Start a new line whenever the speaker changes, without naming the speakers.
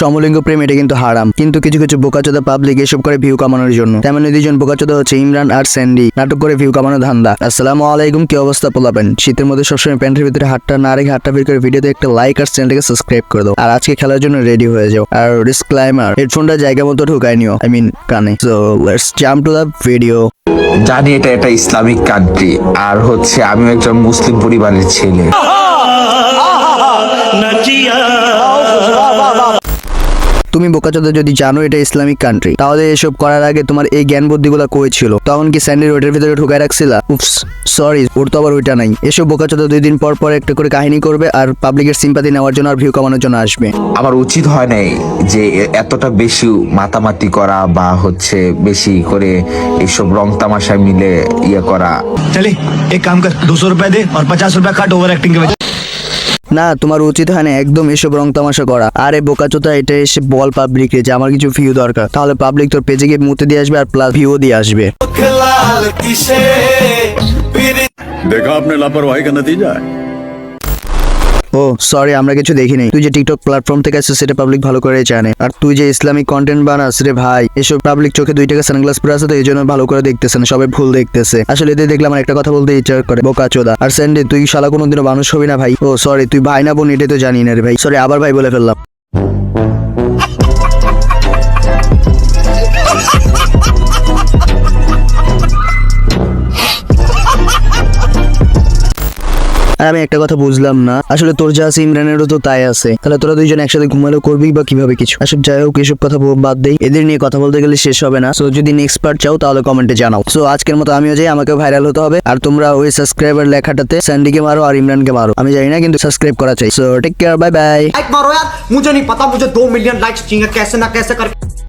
সমলিঙ্গ প্রেম এটা কিন্তু হারাম। কিন্তু কিছু কিছু বোকাচোদা পাবলিক এসব করে ভিউ কামানোর জন্য। তেমন দুইজন বোকাচোদা হচ্ছে ইমরান আর স্যান্ডি। নাটক করে ভিউ কামানো ধান্দা। আসসালামু আলাইকুম কি অবস্থা পোলাবেন শীতের মধ্যে সবসময় প্যান্টের ভিতরে হাতটা না রেখে হাতটা বের করে ভিডিওতে একটা লাইক আর চ্যানেলটাকে সাবস্ক্রাইব করে দাও। আর আজকে খেলার জন্য রেডি হয়ে যাও। আর ডিসক্লাইমার হেডফোনটা জায়গা মতো ঢুকাই নিও আই মিন কানে। So let's jump to the video
জানি এটা একটা ইসলামিক কান্ট্রি আর হচ্ছে আমি একজন মুসলিম পরিবারের ছেলে।
তুমি বোকাচোদা যদি জানো এটা ইসলামিক কান্ট্রি তাহলে এসব করার আগে তোমার এই জ্ঞান বুদ্ধিগুলো করেছিল তখন কি স্যান্ডেল ওইটার ভিতরে ঢুকায় রাখছিল? উফস সরি ওর তো আবার ওইটা নাই। এসব বোকাচোদা দুই দিন পর পর একটা করে কাহিনী করবে আর পাবলিকের সিম্পাতি নেওয়ার জন্য আর ভিউ কমানোর জন্য আসবে।
আমার উচিত হয় নাই যে এতটা বেশি মাতামাতি করা বা হচ্ছে বেশি করে এইসব রং তামাশা মিলে ইয়ে করা।
চলে এক কাম কর 200 রুপিয়া দে আর পঞ্চাশ রুপিয়া কাট ওভার অ্যাক্টিং কে
না তোমার উচিত হয় না একদম এসব রং তামাশা করা আরে বোকাচোদা এটা এসে বল পাবলিককে যে আমার কিছু ভিউ দরকার তাহলে পাবলিক তোর পেজে গিয়ে মুতে দিয়ে আসবে আর প্লাস ভিউ দিয়ে আসবে
देखा आपने लापरवाही का नतीजा है
ও সরি আমরা কিছু দেখিনি। তুই যে টিকটক প্ল্যাটফর্ম থেকে আসছিস, সেটা পাবলিক ভালো করে জানে। আর তুই যে ইসলামিক কন্টেন্ট বানাস, রে ভাই, এসব পাবলিক চোখে দুই টাকা সানগ্লাস পরে আছে তো এই জন্য ভালো করে দেখতেছে না, সবাই ভুল দেখতেছে। আসলে এদের দেখলাম একটা কথা বলতে ইচ্ছা করে, বোকা চোদা। আর স্যান্ডে তুই শালা কোনোদিনও মানুষ হবি না ভাই। ও সরি তুই ভাই না বোন, এটাই তো জানি না রে ভাই। সরি আবার ভাই বলে ফেললাম। আর আমি একটা কথা বুঝলাম না আসলে তোর যা আছে ইমরানেরও তো তাই আছে তাহলে তোরা দুইজন একসাথে ঘুমালেও করবি বা কিভাবে কিছু আসলে যাই হোক এসব কথা ব- বাদ দেই এদের নিয়ে কথা বলতে গেলে শেষ হবে না সো যদি নেক্সট পার্ট চাও তাহলে কমেন্টে জানাও সো আজকের মতো আমিও যাই আমাকে ভাইরাল হতে হবে আর তোমরা ওই সাবস্ক্রাইবার লেখাটাতে স্যান্ডিকে মারো আর ইমরানকে মারো আমি জানি না কিন্তু সাবস্ক্রাইব করা চাই so take care bye bye
like मारो यार मुझे नहीं पता मुझे दो मिलियन लाइक्स चाहिए कैसे ना कैसे करके